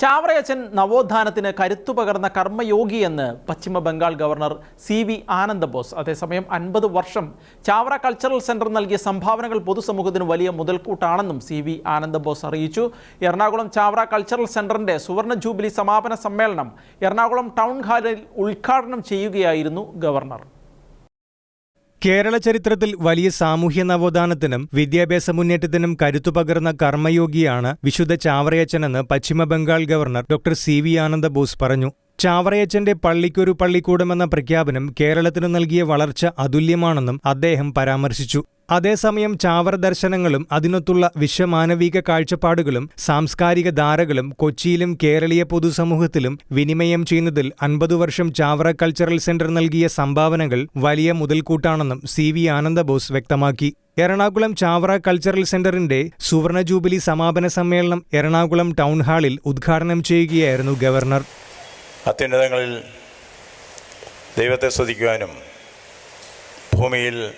ചാവറയച്ചൻ നവോത്ഥാനത്തിന് കരുത്തു പകർന്ന കർമ്മയോഗിയെന്ന് Paschima Bengal governor C V Anandabose. അതേസമയം അൻപത് വർഷം ചാവറ കൾച്ചറൽ സെന്റർ നൽകിയ സംഭാവനകൾ പൊതുസമൂഹത്തിന് വലിയ മുതൽക്കൂട്ടാണെന്നും സി വി ആനന്ദബോസ് അറിയിച്ചു. എറണാകുളം ചാവറ കൾച്ചറൽ സെന്ററിന്റെ സുവർണ ജൂബിലി സമാപന സമ്മേളനം എറണാകുളം ടൗൺ ഹാളിൽ ഉദ്ഘാടനം ചെയ്യുകയായിരുന്നു ഗവർണർ. കേരള ചരിത്രത്തിൽ വലിയ സാമൂഹ്യ നവോത്ഥാനത്തിനും വിദ്യാഭ്യാസ മുന്നേറ്റത്തിനും കരുത്തു പകർന്ന കർമ്മയോഗിയാണ് വിശുദ്ധ ചാവറയച്ചനെന്ന് Paschimabengal governor doctor C V Ananda Bose പറഞ്ഞു. ചാവറയച്ചന്റെ പള്ളിക്കൊരു പള്ളിക്കൂടമെന്ന പ്രഖ്യാപനം കേരളത്തിന് നൽകിയ വളർച്ച അതുല്യമാണെന്നും അദ്ദേഹം പരാമർശിച്ചു. അതേസമയം ചാവറ ദർശനങ്ങളും അതിനൊത്തുള്ള വിശ്വമാനവിക കാഴ്ചപ്പാടുകളും സാംസ്കാരിക ധാരകളും കൊച്ചിയിലും കേരളീയ പൊതുസമൂഹത്തിലും വിനിമയം ചെയ്യുന്നതിൽ അൻപതു വർഷം ചാവറ കൾച്ചറൽ സെന്റർ നൽകിയ സംഭാവനകൾ വലിയ മുതൽക്കൂട്ടാണെന്നും സി വി ആനന്ദബോസ് വ്യക്തമാക്കി. എറണാകുളം ചാവറ കൾച്ചറൽ സെന്ററിന്റെ സുവർണ ജൂബിലി സമാപന സമ്മേളനം എറണാകുളം ടൗൺ ഹാളിൽ ഉദ്ഘാടനം ചെയ്യുകയായിരുന്നു ഗവർണർ. അത്യുന്നതങ്ങളിൽ ദൈവത്തെ സ്തുതിക്കുവാനും ഭൂമിയിൽ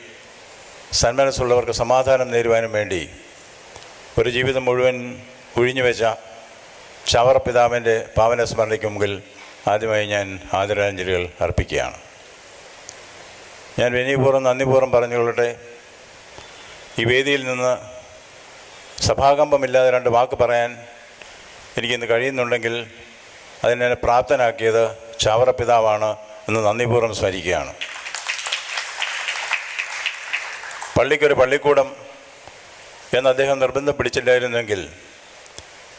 സന്മനസ്സുള്ളവർക്ക് സമാധാനം നേരുവാനും വേണ്ടി ഒരു ജീവിതം മുഴുവൻ ഒഴിഞ്ഞുവെച്ച ചവറ പിതാവിന്റെ പാവന സ്മരണയ്ക്ക് മുമ്പിൽ ആദ്യമായി ഞാൻ ആദരാഞ്ജലികൾ അർപ്പിക്കുകയാണ്. ഞാൻ വിനയപൂർവം നന്ദിപൂർവം പറഞ്ഞുകൊള്ളട്ടെ. ഈ വേദിയിൽ നിന്ന് സഭാകമ്പമില്ലാതെ രണ്ട് വാക്ക് പറയാൻ എനിക്കിന്ന് കഴിയുന്നുണ്ടെങ്കിൽ അതിനെ പ്രാപ്തനാക്കിയത് ചാവറ പിതാവാണ് എന്ന് നന്ദിപൂർവം സ്മരിക്കുകയാണ്. പള്ളിക്കൊരു പള്ളിക്കൂടം എന്ന് അദ്ദേഹം നിർബന്ധം പിടിച്ചില്ലായിരുന്നെങ്കിൽ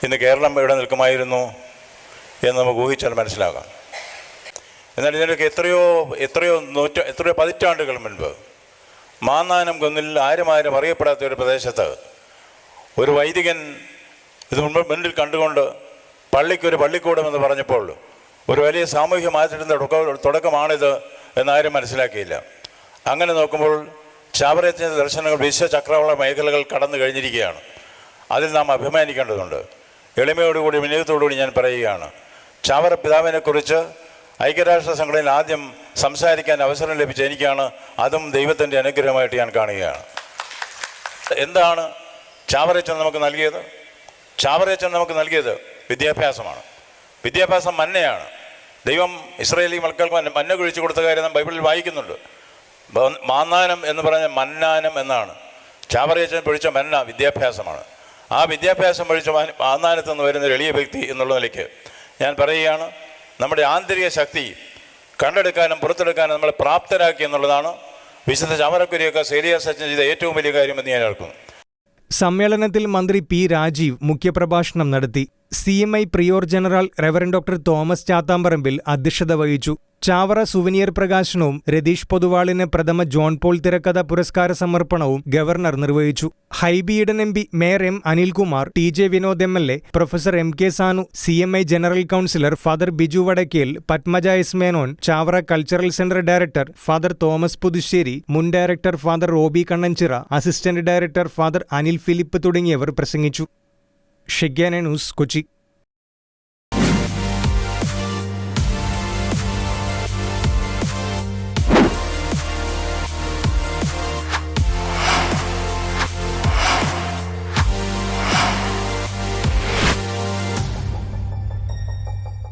ഇന്ന് കേരളം ഇവിടെ നിൽക്കുമായിരുന്നു എന്ന് നമുക്ക് ഊഹിച്ചാൽ മനസ്സിലാകാം. എന്നാൽ ഇതിനൊക്കെ എത്രയോ എത്രയോ നൂറ്റ എത്രയോ പതിറ്റാണ്ടുകൾ മുൻപ് മാന്നാനം കുന്നിൽ ആരും ആരും അറിയപ്പെടാത്ത ഒരു പ്രദേശത്ത് ഒരു വൈദികൻ ഇത് മുൻപ് മുന്നിൽ കണ്ടുകൊണ്ട് പള്ളിക്കൊരു പള്ളിക്കൂടം എന്ന് പറഞ്ഞപ്പോൾ ഒരു വലിയ സാമൂഹ്യ മാറ്റത്തിന്റെ തുടക്ക തുടക്കമാണിത് എന്നാരും മനസ്സിലാക്കിയില്ല. അങ്ങനെ നോക്കുമ്പോൾ ചാവറയത്തിന്റെ ദർശനങ്ങൾ വിശ്വചക്രവാള മേഖലകൾ കടന്നു കഴിഞ്ഞിരിക്കുകയാണ്. അതിൽ നാം അഭിമാനിക്കേണ്ടതുണ്ട്. എളിമയോടുകൂടി വിനയത്തോടുകൂടി ഞാൻ പറയുകയാണ്. ചാവറ പിതാവിനെക്കുറിച്ച് ഐക്യരാഷ്ട്ര സംഘടനയിൽ ആദ്യം സംസാരിക്കാൻ അവസരം ലഭിച്ച എനിക്കാണ് അതും ദൈവത്തിന്റെ അനുഗ്രഹമായിട്ട് ഞാൻ കാണുകയാണ്. എന്താണ് ചാവറയച്ചൻ നമുക്ക് നൽകിയത്? ചാവറയച്ചൻ നമുക്ക് നൽകിയത് വിദ്യാഭ്യാസമാണ്. വിദ്യാഭ്യാസം മന്നയാണ്. ദൈവം ഇസ്രയേലി മക്കൾക്ക് മന്ന- കുഴിച്ചു കൊടുത്ത കാര്യം നാം ബൈബിളിൽ വായിക്കുന്നുണ്ട്. മാന്നാനം എന്ന് പറഞ്ഞ മന്നാനം എന്നാണ്. ചാവറയച്ചൻ പൊഴിച്ച മന്ന വിദ്യാഭ്യാസമാണ്. ആ വിദ്യാഭ്യാസം പൊഴിച്ച മാന്നാനത്ത് നിന്ന് വരുന്ന ഒരു എളിയ വ്യക്തി എന്നുള്ള നിലയ്ക്ക് ഞാൻ പറയുകയാണ് നമ്മുടെ ആന്തരിക ശക്തി കണ്ടെടുക്കാനും പുറത്തെടുക്കാനും നമ്മളെ പ്രാപ്തരാക്കി എന്നുള്ളതാണ് വിശുദ്ധ ചാമരക്കുരിയൊക്കെ സേലിയ സച്ചൻ ചെയ്ത ഏറ്റവും വലിയ കാര്യമെന്ന് ഞാൻ ഓർക്കുന്നു. സമ്മേളനത്തിൽ മന്ത്രി പി രാജീവ് മുഖ്യപ്രഭാഷണം നടത്തി. C M I prior general reverend doctor Thomas Chathamparambil അധ്യക്ഷത വഹിച്ചു. ചാവറ സുവനിയർ പ്രകാശനവും രതീഷ് പൊതുവാളിന് പ്രഥമ ജോൺ പോൾ തിരക്കഥ പുരസ്കാര സമർപ്പണവും ഗവർണർ നിർവഹിച്ചു. Hibi Eden M P mayor M Anilkumar T J Vinod M L A professor M K Sanu C M I general councillor father Biju Vadakkel Padmaja S Menon Chavara cultural centre director father Thomas Puthussery മുൻ director father Roby Kannanchira assistant director father Anil Philip തുടങ്ങിയവർ പ്രസംഗിച്ചു. ഷെഗ്യാന news Kochi